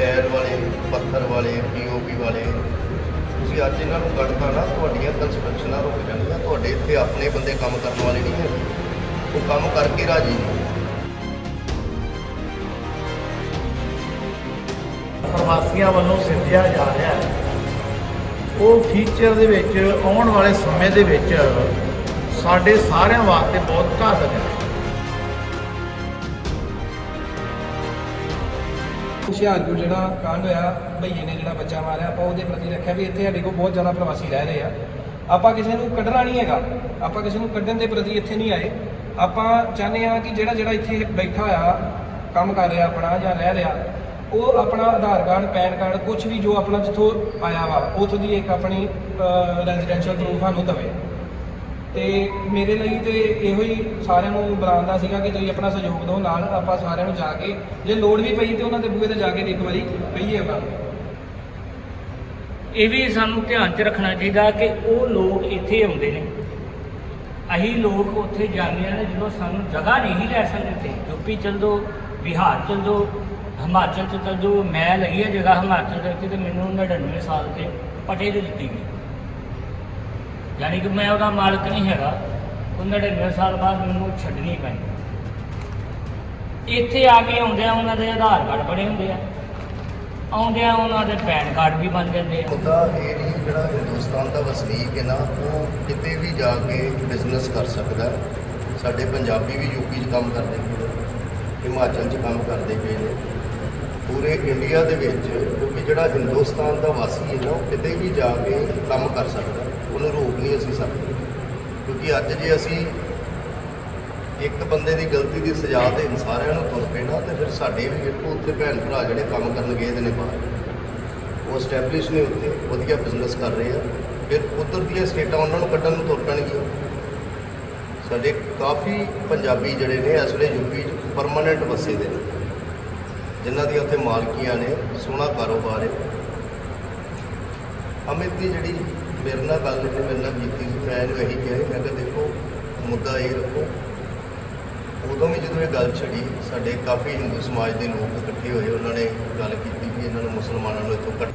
Tyre ਵਾਲੇ, ਪੱਥਰ ਵਾਲੇ ਪੀਓਪੀ ਵਾਲੇ, ਤੁਸੀਂ ਅੱਜ ਇਹਨਾਂ ਨੂੰ ਕੱਢਤਾ ਨਾ ਤੁਹਾਡੀਆਂ ਕੰਸਟਰਕਸ਼ਨਾਂ ਰੁਕ ਜਾਣਗੀਆਂ, ਤੁਹਾਡੇ ਇੱਥੇ ਆਪਣੇ ਬੰਦੇ ਕੰਮ ਕਰਨ ਵਾਲੇ ਨਹੀਂ ਹੈਗੇ। ਉਹ ਕੰਮ ਕਰਕੇ ਰਾਜੀ ਨਹੀਂ ਪ੍ਰਵਾਸੀਆਂ ਵੱਲੋਂ ਸਿਰਜਿਆ ਜਾ ਰਿਹਾ ਹੈ। ਉਹ ਫੀਚਰ ਦੇ ਵਿੱਚ ਆਉਣ ਵਾਲੇ ਸਮੇਂ ਦੇ ਵਿੱਚ ਸਾਡੇ ਸਾਰਿਆਂ ਵਾਸਤੇ ਬਹੁਤ ਘਾਤਕ ਹੈ। ਹੁਸ਼ਿਆਰਪੁਰ ਜਿਹੜਾ ਕਾਂਡ ਹੋਇਆ, ਭਈਏ ਨੇ ਜਿਹੜਾ ਬੱਚਾ ਮਾਰਿਆ, ਆਪਾਂ ਉਹਦੇ ਪ੍ਰਤੀ ਰੱਖਿਆ ਵੀ ਇੱਥੇ ਸਾਡੇ ਕੋਲ ਬਹੁਤ ਜ਼ਿਆਦਾ ਪ੍ਰਵਾਸੀ ਰਹਿ ਰਹੇ ਆ। ਆਪਾਂ ਕਿਸੇ ਨੂੰ ਕੱਢਣਾ ਨਹੀਂ ਹੈਗਾ। ਆਪਾਂ ਕਿਸੇ ਨੂੰ ਕੱਢਣ ਦੇ ਪ੍ਰਤੀ ਇੱਥੇ ਨਹੀਂ ਆਏ। ਆਪਾਂ ਚਾਹੁੰਦੇ ਆ ਕਿ ਜਿਹੜਾ ਜਿਹੜਾ ਇੱਥੇ ਬੈਠਾ ਹੋਇਆ, ਕੰਮ ਕਰ ਰਿਹਾ ਆਪਣਾ ਜਾਂ ਰਹਿ ਰਿਹਾ, ਉਹ ਆਪਣਾ ਆਧਾਰ ਕਾਰਡ, ਪੈਨ ਕਾਰਡ ਕੁਝ ਵੀ ਜੋ ਆਪਣਾ ਜਿੱਥੋਂ ਆਇਆ ਵਾ, ਉਥੋਂ ਦੀ ਇੱਕ ਆਪਣੀ ਰੈਜ਼ੀਡੈਂਸ਼ੀਅਲ ਪ੍ਰੂਫ ਸਾਨੂੰ ਦਵੇ। ਤੇ ਮੇਰੇ ਲਈ ਤੇ ਇਹੋ ਹੀ ਸਾਰਿਆਂ ਨੂੰ ਬੁਲਾਉਂਦਾ ਸੀਗਾ ਕਿ ਤੁਸੀਂ ਆਪਣਾ ਸਹਿਯੋਗ ਦਿਓ, ਨਾਲ ਆਪਾਂ ਸਾਰਿਆਂ ਨੂੰ ਜਾ ਕੇ, ਜੇ ਲੋੜ ਵੀ ਪਈ ਤੇ ਉਹਨਾਂ ਦੇ ਬੂਹੇ ਤੇ ਜਾ ਕੇ ਇੱਕ ਵਾਰੀ ਕਹੀਏ ਉਹਨਾਂ ਨੂੰ ਇਹ ਵੀ ਸਾਨੂੰ ਧਿਆਨ 'ਚ ਰੱਖਣਾ ਚਾਹੀਦਾ ਕਿ ਉਹ ਲੋਕ ਇੱਥੇ ਆਉਂਦੇ ਨੇ। ਅਸੀਂ ਲੋਕ ਉੱਥੇ ਜਾਂਦੇ ਆ ਜਦੋਂ ਸਾਨੂੰ ਜਗ੍ਹਾ ਨਹੀਂ ਲੈ ਸਕਦੇ ਤੇ। ਯੂਪੀ ਚਲ ਦੋ ਬਿਹਾਰ ਚਲ ਦੋ ਹਿਮਾਚਲ ਚ ਚਲ ਜੋ ਮੈਂ ਲਈ ਹੈ ਜਗ੍ਹਾ ਹਿਮਾਚਲ ਦੇ ਵਿੱਚ ਤੇ ਮੈਨੂੰ 99 ਸਾਲ ਤੇ ਪਟੇ ਦੇ ਦਿੱਤੀ ਗਈ। ਯਾਨੀ ਕਿ ਮੈਂ ਉਹਦਾ ਮਾਲਕ ਨਹੀਂ ਹੈਗਾ। ਉਹ 99 ਸਾਲ ਬਾਅਦ ਮੈਨੂੰ ਛੱਡਣੀ ਪਈ। ਇੱਥੇ ਆ ਕੇ ਆਉਂਦਿਆਂ ਉਹਨਾਂ ਦੇ ਆਧਾਰ ਕਾਰਡ ਬਣੇ ਹੁੰਦੇ ਆ। ਆਉਂਦਿਆਂ ਉਹਨਾਂ ਦੇ ਪੈਨ ਕਾਰਡ ਵੀ ਬਣ ਜਾਂਦੇ ਆ। ਮੁੱਦਾ ਇਹ ਨਹੀਂ ਜਿਹੜਾ ਹਿੰਦੁਸਤਾਨ ਦਾ ਵਸਨੀਕ ਹੈ ਨਾ, ਉਹ ਕਿਤੇ ਵੀ ਜਾ ਕੇ ਬਿਜ਼ਨਸ ਕਰ ਸਕਦਾ ਸਾਡੇ ਪੰਜਾਬੀ ਵੀ ਯੂਪੀ 'ਚ ਕੰਮ ਕਰਦੇ ਪਏ ਨੇ, ਹਿਮਾਚਲ 'ਚ ਕੰਮ ਕਰਦੇ ਪਏ ਨੇ। ਪੂਰੇ ਇੰਡੀਆ ਦੇ ਵਿੱਚ ਕਿਉਂਕਿ ਜਿਹੜਾ ਹਿੰਦੁਸਤਾਨ ਦਾ ਵਾਸੀ ਹੈ ਨਾ, ਉਹ ਕਿਤੇ ਵੀ ਜਾ ਕੇ ਕੰਮ ਕਰ ਸਕਦਾ ਉਹਨੂੰ ਰੋਕ ਨਹੀਂ ਅਸੀਂ ਸਕਦੇ ਕਿਉਂਕਿ ਅੱਜ ਜੇ ਅਸੀਂ ਇੱਕ ਬੰਦੇ ਦੀ ਗਲਤੀ ਦੀ ਸਜ਼ਾ ਤੇ ਸਾਰਿਆਂ ਨੂੰ ਤੁਰ ਪੈਣਾ ਨਾ ਤੇ ਫਿਰ ਸਾਡੇ ਵੀ ਵੇਖੋ ਉੱਥੇ ਭੈਣ ਭਰਾ ਜਿਹੜੇ ਕੰਮ ਕਰਨ ਗਏ ਦੇ ਨੇ ਬਾਹਰ। ਉਹ ਸਟੈਬਲਿਸ਼ ਨੇ ਉੱਥੇ, ਵਧੀਆ ਬਿਜ਼ਨਸ ਕਰ ਰਹੇ ਆ। ਫਿਰ ਉੱਧਰ ਦੀਆਂ ਸਟੇਟਾਂ ਉਹਨਾਂ ਨੂੰ ਕੱਢਣ ਨੂੰ ਤੁਰ ਪੈਣਗੀਆਂ। ਸਾਡੇ ਕਾਫੀ ਪੰਜਾਬੀ ਜਿਹੜੇ ਨੇ ਇਸ ਵੇਲੇ ਯੂਪੀ 'ਚ ਪਰਮਾਨੈਂਟ ਵਸੇ ਦੇ ਨੇ। ਜਿਨ੍ਹਾਂ ਦੀਆਂ ਉੱਥੇ ਮਾਲਕੀਆਂ ਨੇ, ਸੋਹਣਾ ਕਾਰੋਬਾਰ ਹੈ। ਅਮਿਤ ਦੀ ਜਿਹੜੀ ਮੇਰੇ ਨਾਲ ਗੱਲ ਨੇ ਮੇਰੇ ਨਾਲ ਕੀਤੀ ਸੀ ਮੈਂ ਇਹਨੂੰ ਇਹੀ ਕਿਹਾ ਸੀ, ਮੈਂ ਕਿਹਾ ਦੇਖੋ ਮੁੱਦਾ ਇਹ ਰੱਖੋ। ਉਦੋਂ ਵੀ ਜਦੋਂ ਇਹ ਗੱਲ ਛੜੀ ਸਾਡੇ ਕਾਫੀ ਹਿੰਦੂ ਸਮਾਜ ਦੇ ਲੋਕ ਇਕੱਠੇ ਹੋਏ ਉਹਨਾਂ ਨੇ ਗੱਲ ਕੀਤੀ ਕਿ ਇਹਨਾਂ ਨੂੰ ਮੁਸਲਮਾਨਾਂ ਨੂੰ ਇੱਥੋਂ ਕੱਢ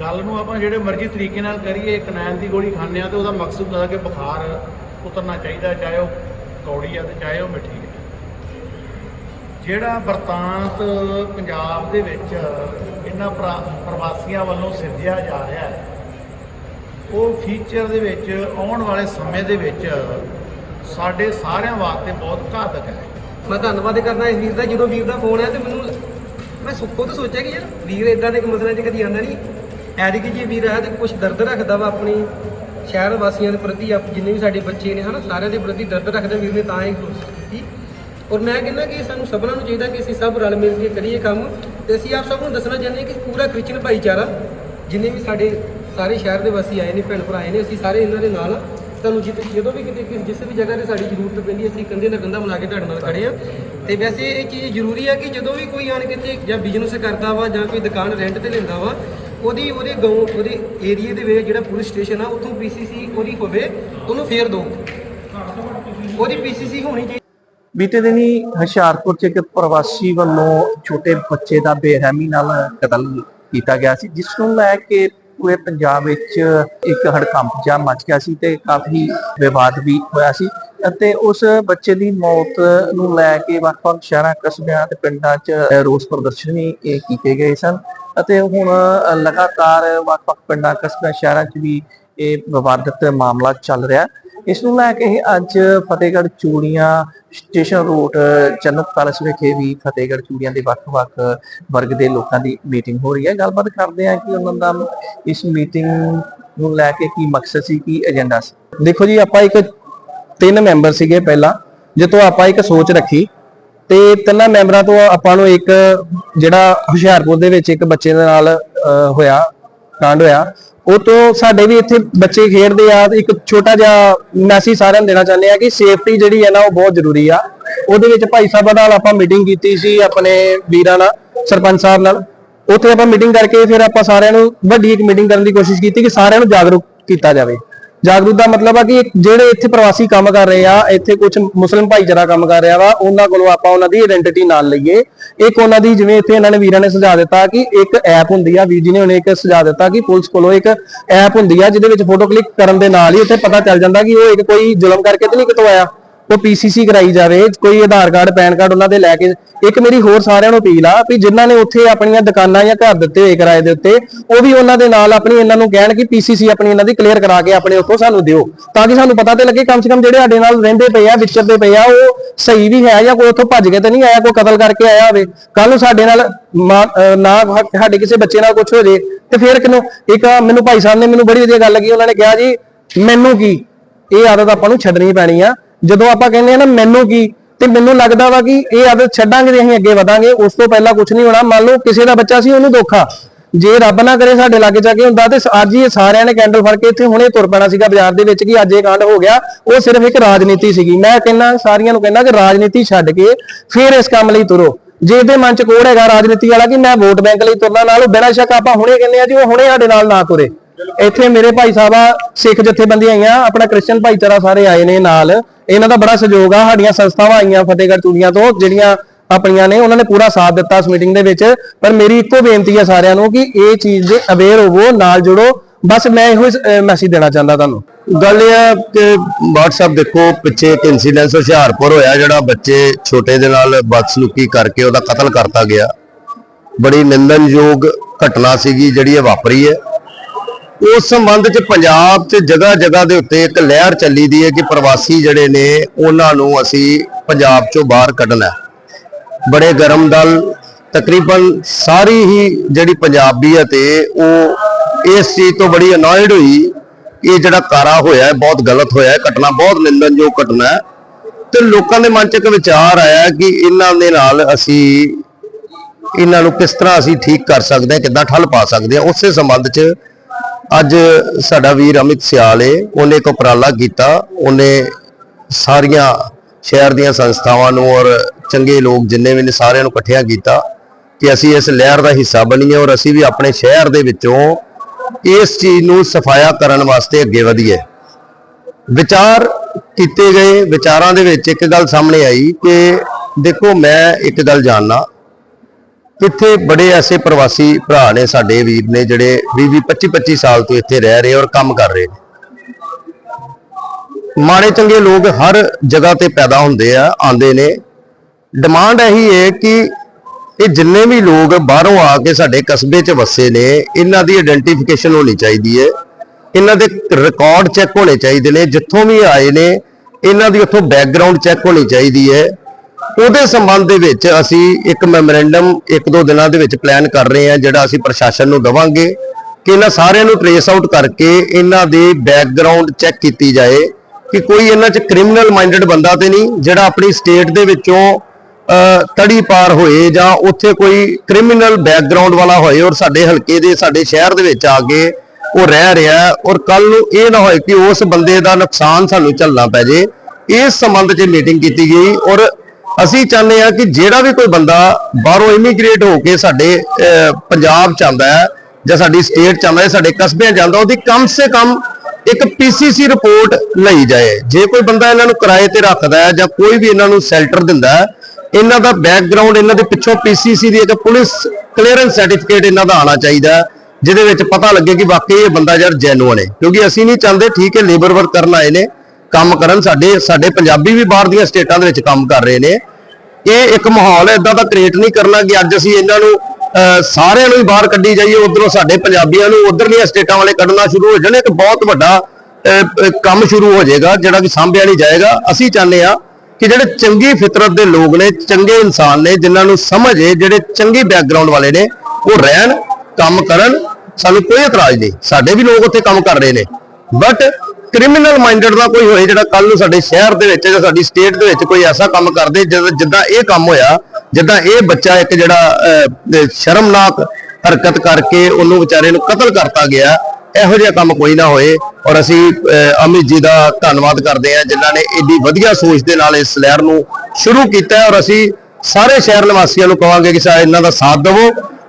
ਗੱਲ ਨੂੰ ਆਪਾਂ ਜਿਹੜੇ ਮਰਜ਼ੀ ਤਰੀਕੇ ਨਾਲ ਕਰੀਏ ਇੱਕ ਨੈਣ ਦੀ ਗੋਲੀ ਖਾਂਦੇ ਆ ਤੇ ਉਹਦਾ ਮਕਸਦ ਹੈ ਕਿ ਬੁਖਾਰ ਉਤਰਨਾ ਚਾਹੀਦਾ ਚਾਹੇ ਉਹ ਕੌੜੀ ਆ ਤੇ ਚਾਹੇ ਉਹ ਮਿੱਠੀ ਹੈ ਜਿਹੜਾ ਵਰਤਾਂਤ ਪੰਜਾਬ ਦੇ ਵਿੱਚ ਇਹਨਾਂ ਪ੍ਰਾ- ਪ੍ਰਵਾਸੀਆਂ ਵੱਲੋਂ ਸਿਰਜਿਆ ਜਾ ਰਿਹਾ ਹੈ ਉਹ ਫੀਚਰ ਦੇ ਵਿੱਚ ਆਉਣ ਵਾਲੇ ਸਮੇਂ ਦੇ ਵਿੱਚ ਸਾਡੇ ਸਾਰਿਆਂ ਵਾਸਤੇ ਬਹੁਤ ਘਾਤਕ ਹੈ। ਮੈਂ ਧੰਨਵਾਦ ਕਰਦਾ ਇਸ ਵੀਰ ਦਾ, ਜਦੋਂ ਵੀਰ ਦਾ ਫੋਨ ਆਇਆ ਤੇ ਮੈਨੂੰ ਮੈਂ ਸੁੱਖੋ ਤਾਂ ਸੋਚਿਆ ਕਿ ਯਾਰ ਵੀਰ ਇਦਾਂ ਦੇ ਇੱਕ ਮਸਲੇ 'ਚ ਕਦੀ ਆਉਂਦਾ ਨਹੀਂ ਐਤਕੀ ਜੇ ਵੀਰ ਆਇਆ ਤੇ ਕੁਝ ਦਰਦ ਰੱਖਦਾ ਵਾ ਆਪਣੀ, ਸ਼ਹਿਰ ਵਾਸੀਆਂ ਦੇ ਪ੍ਰਤੀ, ਆਪ ਜਿੰਨੇ ਵੀ ਸਾਡੇ ਬੱਚੇ ਨੇ ਹਨਾ, ਸਾਰਿਆਂ ਦੇ ਪ੍ਰਤੀ ਦਰਦ ਰੱਖਦਾ ਵੀਰ ਨੇ ਤਾਂ ਹੀ ਕੋਸ਼ਿਸ਼ ਕੀਤੀ ਔਰ ਮੈਂ ਕਹਿੰਦਾ ਕਿ ਸਾਨੂੰ ਸਭਨਾਂ ਨੂੰ ਚਾਹੀਦਾ ਕਿ ਅਸੀਂ ਸਭ ਰਲ ਮਿਲ ਕੇ ਕਰੀਏ ਕੰਮ। ਤੇ ਅਸੀਂ ਆਪ ਸਭ ਨੂੰ ਦੱਸਣਾ ਚਾਹੁੰਦੇ ਹਾਂ ਕਿ ਪੂਰਾ ਕ੍ਰਿਸਚਨ ਭਾਈਚਾਰਾ, ਜਿੰਨੇ ਵੀ ਸਾਡੇ ਸਾਰੇ ਸ਼ਹਿਰ ਦੇ ਵਾਸੀ ਆਏ ਨੇ ਭੈਣ ਭਰਾ ਆਏ ਨੇ ਅਸੀਂ ਸਾਰੇ ਇਹਨਾਂ ਦੇ ਨਾਲ ਆ। ਤੁਹਾਨੂੰ ਜਿੱਥੇ ਜਦੋਂ ਵੀ ਕਿਤੇ ਕਿਸ- ਜਿਸ ਵੀ ਜਗ੍ਹਾ ਤੇ ਸਾਡੀ ਜ਼ਰੂਰਤ ਪੈਂਦੀ ਹੈ, ਅਸੀਂ ਕੰਧੇ ਨਾਲ ਕੰਧਾ ਬਣਾ ਕੇ ਤੁਹਾਡੇ ਨਾਲ ਖੜੇ ਆ ਤੇ ਵੈਸੇ ਇਹ ਚੀਜ਼ ਜ਼ਰੂਰੀ ਆ ਕਿ ਜਦੋਂ ਵੀ ਕੋਈ ਆਣ ਕੇ ਇੱਥੇ ਜਾਂ ਬਿਜ਼ਨਸ ਕਰਦਾ ਵਾ ਜਾਂ ਕੋਈ ਦੁਕਾਨ ਰੈਂਟ ਤੇ ਲੈਂਦਾ ਵਾ ਉਹਦੀ ਉਹਦੇ ਗਾਉਂ ਉਹਦੇ ਏਰੀਏ ਦੇ ਵਿੱਚ ਜਿਹੜਾ ਪੁਲਿਸ ਸਟੇਸ਼ਨ ਆ ਉੱਥੋਂ ਪੀਸੀਸੀ ਉਹਦੀ ਹੋਵੇ ਉਹਨੂੰ ਫੇਰ ਦੋ ਉਹਦੀ ਪੀਸੀਸੀ ਹੋਣੀ ਚਾਹੀਦੀ ਬੀਤੇ ਦਿਨੀ ਹੁਸ਼ਿਆਰਪੁਰ ਚ ਇੱਕ ਪ੍ਰਵਾਸੀ ਵੱਲੋਂ ਛੋਟੇ ਬੱਚੇ ਦਾ ਬੇਰਹਿਮੀ ਨਾਲ ਕਤਲ ਕੀਤਾ ਗਿਆ ਸੀ ਜਿਸ ਨੂੰ ਲੈ ਕੇ ਪੂਰੇ ਪੰਜਾਬ ਵਿੱਚ ਇੱਕ ਹੜਕੰਪ ਜਿਹਾ ਮਚ ਗਿਆ ਸੀ ਤੇ ਕਾਫੀ ਵਿਵਾਦ ਵੀ ਹੋਇਆ ਸੀ ਅਤੇ ਉਸ ਬੱਚੇ ਦੀ ਮੌਤ ਨੂੰ ਲੈ ਕੇ ਵੱਖ-ਵੱਖ ਸ਼ਹਿਰਾਂ, ਕਸਬਿਆਂ ਤੇ ਪਿੰਡਾਂ 'ਚ ਰੋਸ ਪ੍ਰਦਰਸ਼ਨ ਵੀ ਇਹ ਕੀਤੇ ਗਏ ਸਨ ਅਤੇ ਹੁਣ ਲਗਾਤਾਰ ਵੱਖ-ਵੱਖ ਪਿੰਡਾਂ, ਕਸਬਿਆਂ, ਸ਼ਹਿਰਾਂ 'ਚ ਵੀ ਇਹ ਵਿਵਾਦਤ ਮਾਮਲਾ ਚੱਲ ਰਿਹਾ। ਹੈ ਇਸ ਨੂੰ ਲੈ ਕੇ ਅੱਜ Fatehgarh Churian station road, ਚੰਨਕ palace ਵਿਖੇ ਵੀ ਫਤਿਹਗੜ੍ਹ ਚੂੜੀਆਂ ਦੇ ਵੱਖ-ਵੱਖ ਵਰਗ ਦੇ ਲੋਕਾਂ ਦੀ ਮੀਟਿੰਗ ਹੋ ਰਹੀ ਹੈ। ਗੱਲਬਾਤ ਕਰਦੇ ਹਾਂ ਕਿ ਉਹਨਾਂ ਦਾ ਇਸ ਮੀਟਿੰਗ ਨੂੰ ਲੈ ਕੇ ਕੀ ਮਕਸਦ ਸੀ, ਕੀ ਏਜੰਡਾ ਸੀ। ਦੇਖੋ ਜੀ, ਆਪਾਂ ਇੱਕ ਤਿੰਨ ਮੈਂਬਰ ਸੀਗੇ ਪਹਿਲਾਂ। ਜਿੱਤੋਂ ਆਪਾਂ ਇੱਕ ਸੋਚ ਰੱਖੀ ਤੇ ਤਿੰਨਾਂ ਮੈਂਬਰਾਂ ਤੋਂ ਆਪਾਂ ਨੂੰ ਇੱਕ ਜਿਹੜਾ ਹੁਸ਼ਿਆਰਪੁਰ ਦੇ ਵਿੱਚ ਇੱਕ ਬੱਚੇ ਦੇ ਨਾਲ ਹੋਇਆ, ਕਾਂਡ ਹੋਇਆ। ਉਹ ਤੋਂ ਸਾਡੇ ਵੀ ਇੱਥੇ ਬੱਚੇ ਖੇਡਦੇ ਆ, ਇੱਕ ਛੋਟਾ ਜਿਹਾ ਮੈਸੇਜ ਸਾਰਿਆਂ ਨੂੰ ਦੇਣਾ ਚਾਹੁੰਦੇ ਆ ਕਿ ਸੇਫਟੀ ਜਿਹੜੀ ਹੈ ਨਾ ਉਹ ਬਹੁਤ ਜ਼ਰੂਰੀ ਆ। ਉਹਦੇ ਵਿੱਚ ਭਾਈ ਸਾਹਿਬਾਂ ਨਾਲ ਆਪਾਂ ਮੀਟਿੰਗ ਕੀਤੀ ਸੀ, ਆਪਣੇ ਵੀਰਾਂ ਨਾਲ, ਸਰਪੰਚ ਸਾਹਿਬ ਨਾਲ। ਉੱਥੇ ਆਪਾਂ ਮੀਟਿੰਗ ਕਰਕੇ ਫਿਰ ਆਪਾਂ ਸਾਰਿਆਂ ਨੂੰ ਵੱਡੀ ਇੱਕ ਮੀਟਿੰਗ ਕਰਨ ਦੀ ਕੋਸ਼ਿਸ਼ ਕੀਤੀ ਕਿ ਸਾਰਿਆਂ ਨੂੰ ਜਾਗਰੂਕ ਕੀਤਾ ਜਾਵੇ। ਜਾਗਰੂਕ ਦਾ ਮਤਲਬ ਆ ਕਿ ਜਿਹੜੇ ਇੱਥੇ ਪ੍ਰਵਾਸੀ ਕੰਮ ਕਰ ਰਹੇ ਆ, ਇੱਥੇ ਕੁਝ ਮੁਸਲਿਮ ਭਾਈਚਾਰਾ ਕੰਮ ਕਰ ਰਿਹਾ ਵਾ, ਉਹਨਾਂ ਕੋਲੋਂ ਆਪਾਂ ਉਹਨਾਂ ਦੀ ਆਇਡੈਂਟੀਟੀ ਨਾਲ ਲਈਏ। ਇੱਕ ਉਹਨਾਂ ਦੀ ਜਿਵੇਂ ਇੱਥੇ ਇਹਨਾਂ ਨੇ ਵੀਰਾਂ ਨੇ ਸੁਝਾਅ ਦਿੱਤਾ ਕਿ ਇੱਕ ਐਪ ਹੁੰਦੀ ਆ, ਵੀਰ ਜੀ ਨੇ ਉਹਨੇ ਇੱਕ ਸੁਝਾਅ ਦਿੱਤਾ ਕਿ ਪੁਲਿਸ ਕੋਲੋਂ ਇੱਕ ਐਪ ਹੁੰਦੀ ਆ, ਜਿਹਦੇ ਵਿੱਚ ਫੋਟੋ ਕਲਿੱਕ ਕਰਨ ਦੇ ਨਾਲ ਹੀ ਉੱਥੇ ਪਤਾ ਚੱਲ ਜਾਂਦਾ ਕਿ ਉਹ ਇੱਕ ਕੋਈ ਜ਼ੁਲਮ ਕਰਕੇ ਤੇ ਨਹੀਂ ਕਿਤੋਂ ਆਇਆ। ਉਹ ਪੀਸੀਸੀ ਕਰਾਈ ਜਾਵੇ, ਕੋਈ ਆਧਾਰ ਕਾਰਡ ਪੈਨ ਕਾਰਡ ਉਹਨਾਂ ਦੇ ਲੈ ਕੇ, ਇੱਕ ਮੇਰੀ ਹੋਰ ਸਾਰਿਆਂ ਨੂੰ ਅਪੀਲ ਆ ਵੀ ਜਿਨ੍ਹਾਂ ਨੇ ਉੱਥੇ ਆਪਣੀਆਂ ਦੁਕਾਨਾਂ ਜਾਂ ਘਰ ਦਿੱਤੇ ਹੋਏ ਕਿਰਾਏ ਦੇ ਉੱਤੇ, ਉਹ ਵੀ ਉਹਨਾਂ ਦੇ ਨਾਲ ਆਪਣੀ ਇਹਨਾਂ ਨੂੰ ਕਹਿਣ ਕਿ ਪੀਸੀਸੀ ਆਪਣੀ ਇਹਨਾਂ ਦੀ ਕਲੀਅਰ ਕਰਾ ਕੇ ਆਪਣੇ ਉੱਥੋਂ ਸਾਨੂੰ ਦਿਓ, ਤਾਂ ਕਿ ਸਾਨੂੰ ਪਤਾ ਤੇ ਲੱਗੇ ਕਮ ਸੇ ਕਮ ਜਿਹੜੇ ਸਾਡੇ ਨਾਲ ਰਹਿੰਦੇ ਪਏ ਆ, ਵਿਚਰਦੇ ਪਏ ਆ, ਉਹ ਸਹੀ ਵੀ ਹੈ ਜਾਂ ਕੋਈ ਉੱਥੋਂ ਭੱਜ ਕੇ ਤਾਂ ਨਹੀਂ ਆਇਆ, ਕੋਈ ਕਤਲ ਕਰਕੇ ਆਇਆ ਹੋਵੇ। ਕੱਲ ਨੂੰ ਸਾਡੇ ਨਾਲ ਮਾ- ਨਾ ਸਾਡੇ ਕਿਸੇ ਬੱਚੇ ਨਾਲ ਕੁਝ ਹੋ ਜੇ, ਤੇ ਫਿਰ ਕਿਨੂੰ, ਇੱਕ ਮੈਨੂੰ ਭਾਈ ਸਾਹਿਬ ਨੇ ਮੈਨੂੰ ਬੜੀ ਵਧੀਆ ਗੱਲ ਲੱਗੀ ਉਹਨਾਂ ਨੇ ਕਿਹਾ ਜੀ, ਮੈਨੂੰ ਕੀ? ਇਹ ਆਦਤ ਆਪਾਂ ਨੂੰ ਛੱਡਣੀ ਪੈਣੀ ਆ। ਜਦੋਂ ਆਪਾਂ ਕਹਿੰਦੇ ਆ ਨਾ ਮੈਨੂੰ ਕੀ, ਤੇ ਮੈਨੂੰ ਲੱਗਦਾ ਵਾ ਕਿ ਇਹ ਆਦਤ ਛੱਡਾਂਗੇ ਤੇ ਅਸੀਂ ਅੱਗੇ ਵਧਾਂਗੇ, ਉਸ ਤੋਂ ਪਹਿਲਾਂ ਕੁਝ ਨਹੀਂ ਹੋਣਾ। ਮੰਨ ਲਓ ਕਿਸੇ ਦਾ ਬੱਚਾ ਸੀ, ਉਹਨੂੰ ਧੋਖਾ। ਜੇ ਰੱਬ ਨਾ ਕਰੇ ਸਾਡੇ ਲਾਗੇ ਜਾ ਕੇ ਹੁੰਦਾ, ਤੇ ਅੱਜ ਹੀ ਸਾਰਿਆਂ ਨੇ ਕੈਂਡਲ ਫੜ ਕੇ ਇੱਥੇ ਹੁਣੇ ਤੁਰ ਪੈਣਾ ਸੀਗਾ ਬਾਜ਼ਾਰ ਦੇ ਵਿੱਚ ਕਿ ਅੱਜ ਇਹ ਕਾਂਡ ਹੋ ਗਿਆ। ਉਹ ਸਿਰਫ ਇੱਕ ਰਾਜਨੀਤੀ ਸੀਗੀ। ਮੈਂ ਕਹਿੰਦਾ, ਸਾਰੀਆਂ ਨੂੰ ਕਹਿੰਦਾ ਕਿ ਰਾਜਨੀਤੀ ਛੱਡ ਕੇ ਫਿਰ ਇਸ ਕੰਮ ਲਈ ਤੁਰੋ। ਜੇ ਇਹਦੇ ਮਨ ਚ ਕੋੜ ਹੈਗਾ ਰਾਜਨੀਤੀ ਵਾਲਾ ਕਿ ਮੈਂ ਵੋਟ ਬੈਂਕ ਲਈ ਤੁਰਨਾ, ਨਾਲ ਉਹ ਬਿਨਾਂ ਸ਼ੱਕ ਆਪਾਂ ਹੁਣੇ ਕਹਿੰਦੇ ਆ ਜੀ ਉਹ ਹੁਣੇ ਸਾਡੇ ਨਾਲ ਨਾ ਤੁਰੇ। ਇੱਥੇ ਮੇਰੇ ਭਾਈ ਸਾਹਿਬ ਆ ਸਿੱਖ ਜਥੇਬੰਦੀਆਂ ਆਈਆਂ, ਆਪਣਾ ਕ੍ਰਿਸਚਨ ਭਾਈਚਾਰਾ ਸਾਰੇ ਆਏ ਨੇ ਨਾਲ। ਇਹਨਾਂ ਦਾ ਬੜਾ ਸਹਿਯੋਗ ਆ, ਸਾਡੀਆਂ ਸੰਸਥਾਵਾਂ ਆਈਆਂ ਫਤਿਹਗੜ੍ਹ ਚੂੜੀਆਂ ਤੋਂ, ਜਿਹੜੀਆਂ ਆਪਣੀਆਂ ਨੇ, ਉਹਨਾਂ ਨੇ ਪੂਰਾ ਸਾਥ ਦਿੱਤਾ ਇਸ ਮੀਟਿੰਗ ਦੇ ਵਿੱਚ। ਪਰ ਮੇਰੀ ਇੱਕੋ ਬੇਨਤੀ ਹੈ ਸਾਰਿਆਂ ਨੂੰ ਕਿ ਇਹ ਚੀਜ਼ ਦੇ ਅਵੇਅਰ ਹੋਵੋ, ਨਾਲ ਜੁੜੋ। ਬਸ ਮੈਂ ਇਹੋ ਮੈਸੇਜ ਦੇਣਾ ਚਾਹੁੰਦਾ ਤੁਹਾਨੂੰ। ਗੱਲ ਇਹ ਹੈ ਕਿ WhatsApp ਦੇਖੋ, ਪਿੱਛੇ ਇੱਕ ਇਨਸੀਡੈਂਸ ਹੁਸ਼ਿਆਰਪੁਰ ਹੋਇਆ, ਜਿਹੜਾ ਬੱਚੇ ਛੋਟੇ ਦੇ ਨਾਲ ਬਦਸਲੂਕੀ ਕਰਕੇ ਉਹਦਾ ਕਤਲ ਕਰਤਾ ਗਿਆ। ਬੜੀ ਨਿੰਦਨਯੋਗ ਘਟਨਾ ਸੀਗੀ ਜਿਹੜੀ ਇਹ ਵਾਪਰੀ ਹੈ। ਉਸ ਸੰਬੰਧ ਚ ਪੰਜਾਬ 'ਚ ਜਗ੍ਹਾ ਜਗ੍ਹਾ ਦੇ ਉੱਤੇ ਇੱਕ ਲਹਿਰ ਚੱਲੀ ਦੀ ਹੈ ਕਿ ਪ੍ਰਵਾਸੀ ਜਿਹੜੇ ਨੇ ਉਹਨਾਂ ਨੂੰ ਅਸੀਂ ਪੰਜਾਬ 'ਚੋਂ ਬਾਹਰ ਕੱਢਣਾ ਬੜੇ ਗਰਮ ਦਲ, ਤਕਰੀਬਨ ਸਾਰੀ ਹੀ ਜਿਹੜੀ ਪੰਜਾਬੀਅਤ ਹੈ ਉਹ ਇਸ ਚੀਜ਼ ਤੋਂ ਬੜੀ ਅਨੋਇਡ ਹੋਈ, ਇਹ ਜਿਹੜਾ ਕਾਰਾ ਹੋਇਆ ਹੈ, ਬਹੁਤ ਗਲਤ ਹੋਇਆ ਹੈ, ਘਟਨਾ ਬਹੁਤ ਨਿੰਦਨਯੋਗ ਘਟਨਾ ਹੈ। ਤੇ ਲੋਕਾਂ ਦੇ ਮਨ 'ਚ ਇੱਕ ਵਿਚਾਰ ਆਇਆ ਕਿ ਇਹਨਾਂ ਦੇ ਨਾਲ ਅਸੀਂ, ਇਹਨਾਂ ਨੂੰ ਕਿਸ ਤਰ੍ਹਾਂ ਅਸੀਂ ਠੀਕ ਕਰ ਸਕਦੇ ਹਾਂ, ਕਿੱਦਾਂ ਠੱਲ ਪਾ ਸਕਦੇ ਹਾਂ, ਉਸੇ ਸੰਬੰਧ 'ਚ ਅੱਜ ਸਾਡਾ ਵੀਰ ਅਮਿਤ ਸਿਆਲ ਏ, ਉਹਨੇ ਇੱਕ ਉਪਰਾਲਾ ਕੀਤਾ। ਉਹਨੇ ਸਾਰੀਆਂ ਸ਼ਹਿਰ ਦੀਆਂ ਸੰਸਥਾਵਾਂ ਨੂੰ ਔਰ ਚੰਗੇ ਲੋਕ ਜਿੰਨੇ ਵੀ ਨੇ ਸਾਰਿਆਂ ਨੂੰ ਇਕੱਠਿਆਂ ਕੀਤਾ ਕਿ ਅਸੀਂ ਇਸ ਲਹਿਰ ਦਾ ਹਿੱਸਾ ਬਣੀਏ ਔਰ ਅਸੀਂ ਵੀ ਆਪਣੇ ਸ਼ਹਿਰ ਦੇ ਵਿੱਚੋਂ ਇਸ ਚੀਜ਼ ਨੂੰ ਸਫਾਇਆ ਕਰਨ ਵਾਸਤੇ ਅੱਗੇ ਵਧੀਏ। ਵਿਚਾਰ ਕੀਤੇ ਗਏ ਵਿਚਾਰਾਂ ਦੇ ਵਿੱਚ ਇੱਕ ਗੱਲ ਸਾਹਮਣੇ ਆਈ ਕਿ ਦੇਖੋ, ਮੈਂ ਇੱਕ ਗੱਲ ਜਾਣਨਾ ਇੱਥੇ ਬੜੇ ਐਸੇ ਪ੍ਰਵਾਸੀ ਭਰਾ ਨੇ ਸਾਡੇ ਵੀਰ ਨੇ ਜਿਹੜੇ 20 25 25 ਸਾਲ ਤੋਂ ਇੱਥੇ ਰਹਿ ਰਹੇ ਔਰ ਕੰਮ ਕਰ ਰਹੇ ਨੇ। ਮਾੜੇ ਚੰਗੇ ਲੋਕ ਹਰ ਜਗ੍ਹਾ ਤੇ ਪੈਦਾ ਹੁੰਦੇ ਆ ਆਂਦੇ ਨੇ। ਡਿਮਾਂਡ ਇਹੀ ਹੈ ਕਿ ਇਹ ਜਿੰਨੇ ਵੀ ਲੋਕ ਬਾਹਰੋਂ ਆ ਕੇ ਸਾਡੇ ਕਸਬੇ 'ਚ ਵਸੇ ਨੇ, ਇਹਨਾਂ ਦੀ ਆਇਡੈਂਟੀਫਿਕੇਸ਼ਨ ਹੋਣੀ ਚਾਹੀਦੀ ਹੈ। ਇਹਨਾਂ ਦੇ ਰਿਕਾਰਡ ਚੈੱਕ ਹੋਣੇ ਚਾਹੀਦੇ ਨੇ। ਜਿੱਥੋਂ ਵੀ ਆਏ ਨੇ, ਇਹਨਾਂ ਦੀ ਉੱਥੋਂ ਬੈਕਗ੍ਰਾਉਂਡ ਚੈੱਕ ਹੋਣੀ ਚਾਹੀਦੀ ਹੈ। ਉਹਦੇ ਸੰਬੰਧ ਦੇ ਵਿੱਚ ਅਸੀਂ ਇੱਕ ਮੈਮੋਰੈਂਡਮ ਇੱਕ ਦੋ ਦਿਨਾਂ ਦੇ ਵਿੱਚ ਪਲਾਨ ਕਰ ਰਹੇ ਹਾਂ, ਜਿਹੜਾ ਅਸੀਂ ਪ੍ਰਸ਼ਾਸਨ ਨੂੰ ਦਵਾਂਗੇ ਕਿ ਇਹਨਾਂ ਸਾਰਿਆਂ ਨੂੰ ਟਰੇਸ ਆਊਟ ਕਰਕੇ ਇਹਨਾਂ ਦੇ ਬੈਕਗ੍ਰਾਉਂਡ ਚੈੱਕ ਕੀਤੀ ਜਾਏ ਕਿ ਕੋਈ ਇਹਨਾਂ 'ਚ ਕ੍ਰਿਮੀਨਲ ਮਾਈਂਡਡ ਬੰਦਾ ਤੇ ਨਹੀਂ, ਜਿਹੜਾ ਆਪਣੀ ਸਟੇਟ ਦੇ ਵਿੱਚੋਂ ਤੜੀ ਪਾਰ ਹੋਏ ਜਾਂ ਉੱਥੇ ਕੋਈ ਕ੍ਰਿਮੀਨਲ ਬੈਕਗ੍ਰਾਉਂਡ ਵਾਲਾ ਹੋਏ ਔਰ ਸਾਡੇ ਹਲਕੇ ਦੇ, ਸਾਡੇ ਸ਼ਹਿਰ ਦੇ ਵਿੱਚ ਆ ਕੇ ਉਹ ਰਹਿ ਰਿਹਾ ਔਰ ਕੱਲ ਨੂੰ ਇਹ ਨਾ ਹੋਏ ਕਿ ਉਸ ਬੰਦੇ ਦਾ ਨੁਕਸਾਨ ਸਾਨੂੰ ਝੱਲਣਾ ਪੈ ਜੇ। ਇਸ ਸੰਬੰਧ 'ਚ ਮੀਟਿੰਗ ਕੀਤੀ ਗਈ ਔਰ ਅਸੀਂ ਚਾਹੁੰਦੇ ਹਾਂ ਕਿ ਜਿਹੜਾ ਵੀ ਕੋਈ ਬੰਦਾ ਬਾਹਰੋਂ ਇਮੀਗ੍ਰੇਟ ਹੋ ਕੇ ਸਾਡੇ ਪੰਜਾਬ ਚ ਆਉਂਦਾ ਹੈ ਜਾਂ ਸਾਡੀ ਸਟੇਟ ਚ ਆਉਂਦਾ ਹੈ, ਸਾਡੇ ਕਸਬਿਆਂ 'ਚ ਆਉਂਦਾ ਉਹਦੀ ਕਮ ਸੇ ਕਮ ਇੱਕ ਪੀਸੀਸੀ ਰਿਪੋਰਟ ਲਈ ਜਾਏ। ਜੇ ਕੋਈ ਬੰਦਾ ਇਹਨਾਂ ਨੂੰ ਕਿਰਾਏ ਤੇ ਰੱਖਦਾ ਹੈ ਜਾਂ ਕੋਈ ਵੀ ਇਹਨਾਂ ਨੂੰ ਸ਼ੈਲਟਰ ਦਿੰਦਾ ਹੈ, ਇਹਨਾਂ ਦਾ ਬੈਕਗ੍ਰਾਉਂਡ ਇਹਨਾਂ ਦੇ ਪਿੱਛੋਂ ਪੀਸੀਸੀ ਦੀ ਇੱਕ ਪੁਲਿਸ ਕਲੀਅਰੈਂਸ ਸਰਟੀਫਿਕੇਟ ਇਹਨਾਂ ਦਾ ਆਣਾ ਚਾਹੀਦਾ ਜਿਹਦੇ ਵਿੱਚ ਪਤਾ ਲੱਗੇ ਕਿ ਵਾਕਈ ਇਹ ਬੰਦਾ ਯਾਰ ਜੈਨੂਅਨ ਹੈ। ਕਿਉਂਕਿ ਅਸੀਂ ਨਹੀਂ ਚਾਹੁੰਦੇ ਠੀਕ ਹੈ ਲੇਬਰ ਵਰਕ ਕਰਨ ਆਏ ਨੇ ਕੰਮ ਕਰਨ, ਸਾਡੇ ਸਾਡੇ ਪੰਜਾਬੀ ਵੀ ਬਾਹਰ ਦੀਆਂ ਸਟੇਟਾਂ ਦੇ ਵਿੱਚ ਕੰਮ ਕਰ ਰਹੇ ਨੇ। ਇਹ ਇੱਕ ਮਾਹੌਲ ਇਦਾਂ ਦਾ ਕ੍ਰੀਏਟ ਨਹੀਂ ਕਰਨਾ ਕਿ ਅੱਜ ਅਸੀਂ ਇਹਨਾਂ ਨੂੰ ਸਾਰਿਆਂ ਨੂੰ ਹੀ ਬਾਹਰ ਕੱਢੀ ਜਾਈਏ, ਉਧਰੋਂ ਸਾਡੇ ਪੰਜਾਬੀਆਂ ਨੂੰ ਉਧਰਲੀਆਂ ਸਟੇਟਾਂ ਵਾਲੇ ਕੱਢਣਾ ਸ਼ੁਰੂ ਹੋ ਜਾਣ, ਇੱਕ ਬਹੁਤ ਵੱਡਾ ਕੰਮ ਸ਼ੁਰੂ ਹੋ ਜਾਏਗਾ, ਜਿਹੜਾ ਕਿ ਸਾਂਭਿਆ ਨਹੀਂ ਜਾਏਗਾ। ਅਸੀਂ ਚਾਹੁੰਦੇ ਆ ਕਿ ਜਿਹੜੇ ਚੰਗੀ ਫਿਤਰਤ ਦੇ ਲੋਕ ਨੇ, ਚੰਗੇ ਇਨਸਾਨ ਨੇ, ਜਿਨ੍ਹਾਂ ਨੂੰ ਸਮਝ ਹੈ ਜਿਹੜੇ ਚੰਗੀ ਬੈਕਗ੍ਰਾਉਂਡ ਵਾਲੇ ਨੇ, ਉਹ ਰਹਿਣ, ਕੰਮ ਕਰਨ, ਸਾਨੂੰ ਕੋਈ ਇਤਰਾਜ਼ ਨਹੀਂ। ਸਾਡੇ ਵੀ ਲੋਕ ਉੱਥੇ ਕੰਮ ਕਰ ਰਹੇ ਨੇ। ਬਟ ਕ੍ਰਿਮੀਨਲ ਮਾਈਂਡਡ ਦਾ ਕੋਈ ਹੋਏ ਜਿਹੜਾ ਕੱਲ ਨੂੰ ਸਾਡੇ ਸ਼ਹਿਰ ਦੇ ਵਿੱਚ ਜਾਂ ਸਾਡੀ ਸਟੇਟ ਦੇ ਵਿੱਚ ਕੋਈ ਐਸਾ ਕੰਮ ਕਰਦੇ ਜਿੱਦਾਂ ਇਹ ਕੰਮ ਹੋਇਆ, ਜਿੱਦਾਂ ਇਹ ਬੱਚਾ ਇੱਕ ਜਿਹੜਾ ਸ਼ਰਮਨਾਕ ਹਰਕਤ ਕਰਕੇ ਉਹਨੂੰ ਵਿਚਾਰੇ ਨੂੰ ਕਤਲ ਕਰਤਾ ਗਿਆ, ਇਹੋ ਜਿਹਾ ਕੰਮ ਕੋਈ ਨਾ ਹੋਏ ਔਰ ਅਸੀਂ ਅਮਿਤ ਜੀ ਦਾ ਧੰਨਵਾਦ ਕਰਦੇ ਹਾਂ ਜਿਨ੍ਹਾਂ ਨੇ ਏਡੀ ਵਧੀਆ ਸੋਚ ਦੇ ਨਾਲ ਇਸ ਲਹਿਰ ਨੂੰ ਸ਼ੁਰੂ ਕੀਤਾ ਔਰ ਅਸੀਂ ਸਾਰੇ ਸ਼ਹਿਰ ਨਿਵਾਸੀਆਂ ਨੂੰ ਕਹਾਂਗੇ ਕਿ ਸਾ ਇਹਨਾਂ ਦਾ ਸਾਥ ਦਿਵੋ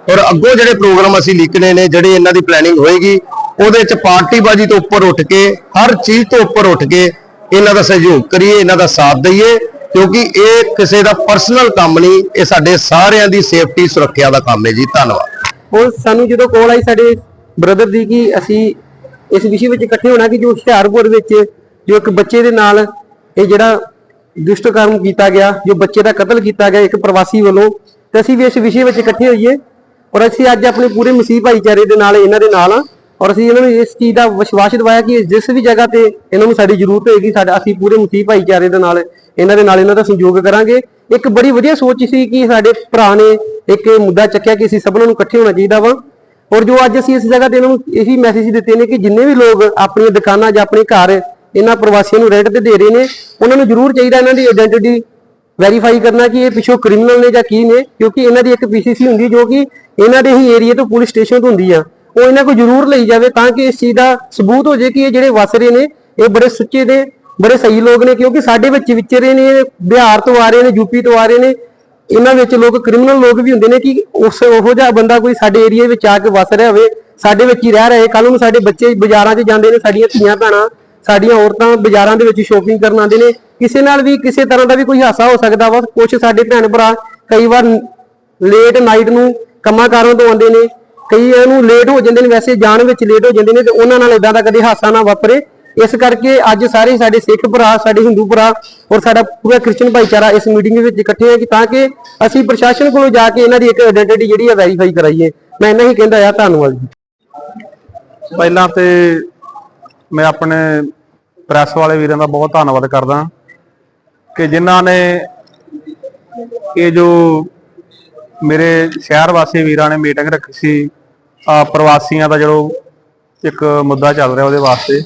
ਔਰ ਅੱਗੋਂ ਜਿਹੜੇ ਪ੍ਰੋਗਰਾਮ ਅਸੀਂ ਲਿਖਣੇ ਨੇ, ਜਿਹੜੇ ਇਹਨਾਂ ਦੀ ਪਲੈਨਿੰਗ ਹੋਏਗੀ ਉਹਦੇ ਚ ਪਾਰਟੀਬਾਜ਼ੀ ਤੋਂ ਉੱਪਰ ਉੱਠ ਕੇ, ਹਰ ਚੀਜ਼ ਤੋਂ ਉੱਪਰ ਉੱਠ ਕੇ ਇਹਨਾਂ ਦਾ ਸਹਿਯੋਗ ਕਰੀਏ, ਇਹਨਾਂ ਦਾ ਸਾਥ ਦਈਏ, ਕਿਉਂਕਿ ਇਹ ਕਿਸੇ ਦਾ ਪਰਸਨਲ ਕੰਮ ਨਹੀਂ, ਇਹ ਸਾਡੇ ਸਾਰਿਆਂ ਦੀ ਸੇਫਟੀ ਸੁਰੱਖਿਆ ਦਾ ਕੰਮ ਹੈ ਜੀ। ਧੰਨਵਾਦ। ਉਹ ਸਾਨੂੰ ਜਦੋਂ ਕੋਲ ਆਈ ਸਾਡੇ ਬ੍ਰਦਰ ਦੀ ਕਿ ਅਸੀਂ ਇਸ ਵਿਸ਼ੇ ਵਿੱਚ ਇਕੱਠੇ ਹੋਣਾ ਕਿ ਜੋ ਹੁਸ਼ਿਆਰਪੁਰ ਵਿੱਚ ਜੋ ਇੱਕ ਬੱਚੇ ਦੇ ਨਾਲ ਇਹ ਜਿਹੜਾ ਦੁਸ਼ਟ ਕਰਮ ਕੀਤਾ ਗਿਆ, ਜੋ ਬੱਚੇ ਦਾ ਕਤਲ ਕੀਤਾ ਗਿਆ ਇੱਕ ਪ੍ਰਵਾਸੀ ਵੱਲੋਂ, ਤੇ ਅਸੀਂ ਵੀ ਇਸ ਵਿਸ਼ੇ ਵਿੱਚ ਇਕੱਠੇ ਹੋਈਏ ਔਰ ਅਸੀਂ ਅੱਜ ਆਪਣੇ ਪੂਰੇ ਮਸੀਹ ਭਾਈਚਾਰੇ ਦੇ ਨਾਲ, ਇਹਨਾਂ ਦੇ ਨਾਲ ਆ ਔਰ ਅਸੀਂ ਇਹਨਾਂ ਨੂੰ ਇਸ ਚੀਜ਼ ਦਾ ਵਿਸ਼ਵਾਸ ਦਿਵਾਇਆ ਕਿ ਜਿਸ ਵੀ ਜਗ੍ਹਾ ਤੇ ਇਹਨਾਂ ਨੂੰ ਸਾਡੀ ਜ਼ਰੂਰਤ ਹੋਏਗੀ, ਸਾਡਾ ਅਸੀਂ ਪੂਰੇ ਮਸੀਹ ਭਾਈਚਾਰੇ ਦੇ ਨਾਲ ਇਹਨਾਂ ਦੇ ਨਾਲ ਇਹਨਾਂ ਦਾ ਸੰਯੋਗ ਕਰਾਂਗੇ। ਇੱਕ ਬੜੀ ਵਧੀਆ ਸੋਚ ਸੀ ਕਿ ਸਾਡੇ ਭਰਾ ਨੇ ਇੱਕ ਮੁੱਦਾ ਚੱਕਿਆ ਕਿ ਅਸੀਂ ਸਭਨਾਂ ਨੂੰ ਇਕੱਠੇ ਹੋਣਾ ਚਾਹੀਦਾ ਵਾ। ਔਰ ਜੋ ਅੱਜ ਅਸੀਂ ਇਸ ਜਗ੍ਹਾ ਤੇ ਇਹਨਾਂ ਨੂੰ ਇਹੀ ਮੈਸੇਜ ਦਿੱਤੇ ਨੇ ਕਿ ਜਿੰਨੇ ਵੀ ਲੋਕ ਆਪਣੀਆਂ ਦੁਕਾਨਾਂ ਜਾਂ ਆਪਣੇ ਘਰ ਇਹਨਾਂ ਪ੍ਰਵਾਸੀਆਂ ਨੂੰ ਰੈਂਟ ਤੇ ਦੇ ਰਹੇ ਨੇ, ਉਹਨਾਂ ਨੂੰ ਜ਼ਰੂਰ ਚਾਹੀਦਾ ਇਹਨਾਂ ਦੀ ਆਇਡੈਂਟੀਟੀ ਵੈਰੀਫਾਈ ਕਰਨਾ ਕਿ ਇਹ ਪਿੱਛੋਂ ਕ੍ਰਿਮੀਨਲ ਨੇ ਜਾਂ ਕੀ ਨੇ, ਕਿਉਂਕਿ ਇਹਨਾਂ ਦੀ ਇੱਕ ਪੀਸੀਸੀ ਹੁੰਦੀ ਜੋ ਕਿ ਇਹਨਾਂ ਦੇ ਹੀ ਏਰੀਆ ਤੋਂ ਪੁਲਿਸ ਸਟੇਸ਼ਨ ਤੋਂ ਹੁੰਦੀ ਆ। ਉਹ ਇਹਨਾਂ ਕੋਲ ਜ਼ਰੂਰ ਲਈ ਜਾਵੇ ਤਾਂ ਕਿ ਇਸ ਚੀਜ਼ ਦਾ ਸਬੂਤ ਹੋ ਜਾਏ ਕਿ ਇਹ ਜਿਹੜੇ ਵਸ ਰਹੇ ਨੇ, ਇਹ ਬੜੇ ਸੁੱਚੇ ਨੇ, ਬੜੇ ਸਹੀ ਲੋਕ ਨੇ, ਕਿਉਂਕਿ ਸਾਡੇ ਵਿੱਚ ਵਿਚਰੇ ਨੇ, ਬਿਹਾਰ ਤੋਂ ਆ ਰਹੇ ਨੇ ਯੂਪੀ ਤੋਂ ਆ ਰਹੇ ਨੇ, ਇਹਨਾਂ ਵਿੱਚ ਲੋਕ ਕ੍ਰਿਮੀਨਲ ਲੋਕ ਵੀ ਹੁੰਦੇ ਨੇ ਕਿ ਉਸ ਉਹੋ ਜਿਹਾ ਬੰਦਾ ਕੋਈ ਸਾਡੇ ਏਰੀਆ ਵਿੱਚ ਆ ਕੇ ਵਸ ਰਿਹਾ ਹੋਵੇ, ਸਾਡੇ ਵਿੱਚ ਹੀ ਰਹਿ ਰਹੇ ਕੱਲ ਨੂੰ ਸਾਡੇ ਬੱਚੇ ਬਾਜ਼ਾਰਾਂ 'ਚ ਜਾਂਦੇ ਨੇ, ਸਾਡੀਆਂ ਧੀਆਂ ਭੈਣਾਂ, ਸਾਡੀਆਂ ਔਰਤਾਂ ਬਾਜ਼ਾਰਾਂ ਦੇ ਵਿੱਚ ਸ਼ੋਪਿੰਗ ਕਰਨ ਆਉਂਦੇ ਨੇ, ਕਿਸੇ ਨਾਲ ਵੀ ਕਿਸੇ ਤਰ੍ਹਾਂ ਦਾ ਵੀ ਕੋਈ ਹਾਸਾ ਹੋ ਸਕਦਾ ਵਾ ਕੁਝ ਸਾਡੇ ਭੈਣ ਭਰਾ ਕਈ ਵਾਰ ਲੇਟ ਨਾਈਟ ਨੂੰ ਕੰਮਾਂ ਕਾਰਾਂ ਤੋਂ ਆਉਂਦੇ ਨੇ ਕਈਆਂ ਨੂੰ ਲੇਟ ਹੋ ਜਾਂਦੇ ਨੇ, ਵੈਸੇ ਜਾਣ ਵਿੱਚ ਲੇਟ ਹੋ ਜਾਂਦੇ ਨੇ ਤੇ ਉਹਨਾਂ ਨਾਲ ਇਦਾਂ ਦਾ ਕਦੇ ਹਾਸਾ ਨਾ ਵਾਪਰੇ। ਇਸ ਕਰਕੇ ਅੱਜ ਸਾਰੇ ਸਾਡੇ ਸਿੱਖ ਭਰਾ, ਸਾਡੇ ਹਿੰਦੂ ਭਰਾ ਔਰ ਸਾਡਾ ਪੂਰਾ ਕ੍ਰਿਸਚੀਅਨ ਭਾਈਚਾਰਾ ਇਸ ਮੀਟਿੰਗ ਵਿੱਚ ਇਕੱਠੇ ਹੈ ਕਿ ਤਾਂ ਕਿ ਅਸੀਂ ਪ੍ਰਸ਼ਾਸਨ ਕੋਲੋਂ ਜਾ ਕੇ ਇਹਨਾਂ ਦੀ ਇੱਕ ਆਇਡੈਂਟੀਟੀ ਜਿਹੜੀ ਹੈ ਵੈਰੀਫਾਈ ਕਰਾਈਏ। ਮੈਂ ਇਹਨਾਂ ਹੀ ਕਹਿੰਦਾ ਆ, ਧੰਨਵਾਦ ਜੀ। ਪਹਿਲਾਂ ਤੇ ਮੈਂ ਆਪਣੇ ਪ੍ਰੈਸ ਵਾਲੇ ਵੀਰਾਂ ਦਾ ਬਹੁਤ ਧੰਨਵਾਦ ਕਰਦਾ ਕਿ ਜਿਨ੍ਹਾਂ ਨੇ ਇਹ ਜੋ ਮੇਰੇ ਸ਼ਹਿਰ ਵਾਸੀ ਵੀਰਾਂ ਨੇ ਮੀਟਿੰਗ ਰੱਖੀ ਸੀ ਪ੍ਰਵਾਸੀਆਂ ਦਾ ਜਿਹੜਾ ਇੱਕ ਮੁੱਦਾ ਚੱਲ ਰਿਹਾ ਉਹਦੇ ਵਾਸਤੇ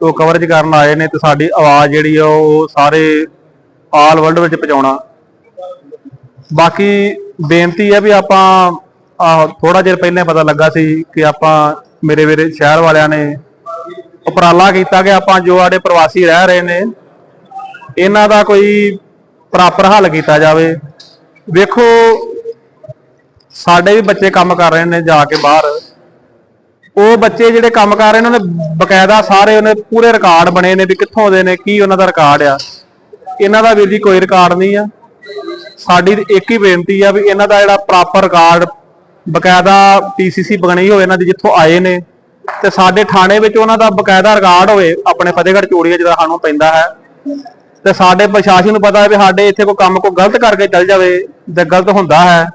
ਉਹ ਕਵਰੇਜ ਕਰਨ ਆਏ ਨੇ ਤੇ ਸਾਡੀ ਆਵਾਜ਼ ਜਿਹੜੀ ਆ ਉਹ ਸਾਰੇ ਆਲ ਵਰਲਡ ਵਿੱਚ ਪਹੁੰਚਾਉਣਾ। ਬਾਕੀ ਬੇਨਤੀ ਹੈ ਵੀ ਆਪਾਂ ਆਹ ਥੋੜਾ ਜਿਹਾ ਪਹਿਲਾਂ ਪਤਾ ਲੱਗਾ ਸੀ ਕਿ ਆਪਾਂ ਮੇਰੇ ਮੇਰੇ ਸ਼ਹਿਰ ਵਾਲਿਆਂ ਨੇ ਉਪਰਾਲਾ ਕੀਤਾ ਕਿ ਆਪਾਂ ਜੋ ਸਾਡੇ ਪ੍ਰਵਾਸੀ ਰਹਿ ਰਹੇ ਨੇ, ਇਹਨਾਂ ਦਾ ਕੋਈ ਪ੍ਰੋਪਰ ਹੱਲ ਕੀਤਾ ਜਾਵੇ। ਵੇਖੋ ਸਾਡੇ ਵੀ ਬੱਚੇ ਕੰਮ ਕਰ ਰਹੇ ਨੇ ਜਾ ਕੇ ਬਾਹਰ। ਉਹ ਬੱਚੇ ਜਿਹੜੇ ਕੰਮ ਕਰ ਰਹੇ ਨੇ, ਉਹਨਾਂ ਬਕਾਇਦਾ ਸਾਰੇ ਉਹਨੇ ਪੂਰੇ ਰਿਕਾਰਡ ਬਣੇ ਨੇ ਵੀ ਕਿੱਥੋਂ ਦੇ ਨੇ, ਕੀ ਉਹਨਾਂ ਦਾ ਰਿਕਾਰਡ ਆ। ਇਹਨਾਂ ਦਾ ਵੀਰ ਜੀ ਕੋਈ ਰਿਕਾਰਡ ਨਹੀਂ ਆ। ਸਾਡੀ ਇੱਕ ਹੀ ਬੇਨਤੀ ਆ ਵੀ ਇਹਨਾਂ ਦਾ ਜਿਹੜਾ ਪ੍ਰੋਪਰ ਰਿਕਾਰਡ ਬਕਾਇਦਾ ਪੀਸੀਸੀ ਬਣੀ ਹੋਵੇ, ਇਹਨਾਂ ਦੀ ਜਿੱਥੋਂ ਆਏ ਨੇ, ਤੇ ਸਾਡੇ ਥਾਣੇ ਵਿੱਚ ਉਹਨਾਂ ਦਾ ਬਕਾਇਦਾ ਰਿਕਾਰਡ ਹੋਵੇ, ਆਪਣੇ ਫਤਿਹਗੜ੍ਹ ਚੂੜੀਆ ਜਿਹੜਾ ਸਾਨੂੰ ਪੈਂਦਾ ਹੈ। ਤੇ ਸਾਡੇ ਪ੍ਰਸ਼ਾਸਨ ਨੂੰ ਪਤਾ ਹੈ ਵੀ ਸਾਡੇ ਇੱਥੇ ਕੋਈ ਕੰਮ ਕੋਈ ਗਲਤ ਕਰਕੇ ਚੱਲ ਜਾਵੇ, ਤੇ ਗਲਤ ਹੁੰਦਾ ਹੈ।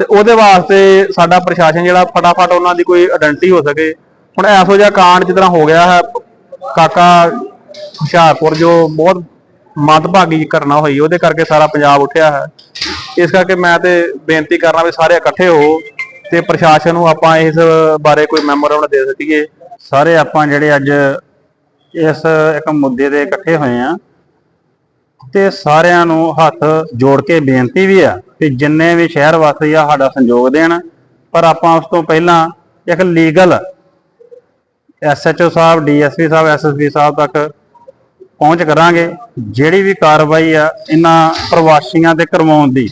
ਤੇ ਉਹਦੇ ਵਾਸਤੇ ਸਾਡਾ ਪ੍ਰਸ਼ਾਸਨ ਜਿਹੜਾ ਫਟਾਫਟ ਉਹਨਾਂ ਦੀ ਕੋਈ ਆਇਡੈਂਟੀ ਹੋ ਸਕੇ। ਹੁਣ ਐਸੋ ਜਿਹਾ ਕਾਂਡ ਜਿਸ ਤਰ੍ਹਾਂ ਹੋ ਗਿਆ ਹੈ, ਕਾਕਾ ਹੁਸ਼ਿਆਰਪੁਰ ਜੋ ਬਹੁਤ ਮੱਦਭਾਗੀ ਘਟਨਾ ਹੋਈ, ਉਹਦੇ ਕਰਕੇ ਸਾਰਾ ਪੰਜਾਬ ਉੱਠਿਆ ਹੈ। ਇਸ ਕਰਕੇ ਮੈਂ ਤੇ ਬੇਨਤੀ ਕਰਨਾ ਵੀ ਸਾਰੇ ਇਕੱਠੇ ਹੋ ਤੇ ਪ੍ਰਸ਼ਾਸਨ ਨੂੰ ਆਪਾਂ ਇਸ ਬਾਰੇ ਕੋਈ ਮੈਮੋਰੰਡਮ ਦੇ ਸਕੀਏ। ਸਾਰੇ ਆਪਾਂ ਜਿਹੜੇ ਅੱਜ ਇਸ ਇੱਕ ਮੁੱਦੇ ਦੇ ਇਕੱਠੇ ਹੋਏ ਆ ਤੇ ਸਾਰਿਆਂ ਨੂੰ ਹੱਥ ਜੋੜ ਕੇ ਬੇਨਤੀ ਵੀ ਆ ਕਿ ਜਿੰਨੇ ਵੀ ਸ਼ਹਿਰ ਵਾਸੀ ਆ ਸਾਡਾ ਸੰਯੋਗ ਦੇਣ। ਪਰ ਆਪਾਂ ਉਸ ਤੋਂ ਪਹਿਲਾਂ ਇੱਕ ਲੀਗਲ ਐਸਐਚਓ ਸਾਹਿਬ, ਡੀਐਸਪੀ ਸਾਹਿਬ ਐਸਐਸਪੀ ਸਾਹਿਬ ਤੱਕ ਪਹੁੰਚ ਕਰਾਂਗੇ। ਜਿਹੜੀ ਵੀ ਕਾਰਵਾਈ ਆ ਇਹਨਾਂ ਪ੍ਰਵਾਸੀਆਂ ਤੇ ਕਰਵਾਉਣ ਦੀ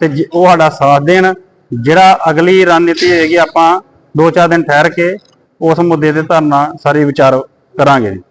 ਤੇ ਜ- ਉਹ ਸਾਡਾ ਸਾਥ ਦੇਣ। ਜਿਹੜਾ ਅਗਲੀ ਰਣਨੀਤੀ ਹੋਏਗੀ ਆਪਾਂ ਦੋ ਚਾਰ ਦਿਨ ਠਹਿਰ ਕੇ ਉਸ ਮੁੱਦੇ ਤੇ ਧਰਨਾ ਸਾਰੇ ਵਿਚਾਰ ਕਰਾਂਗੇ।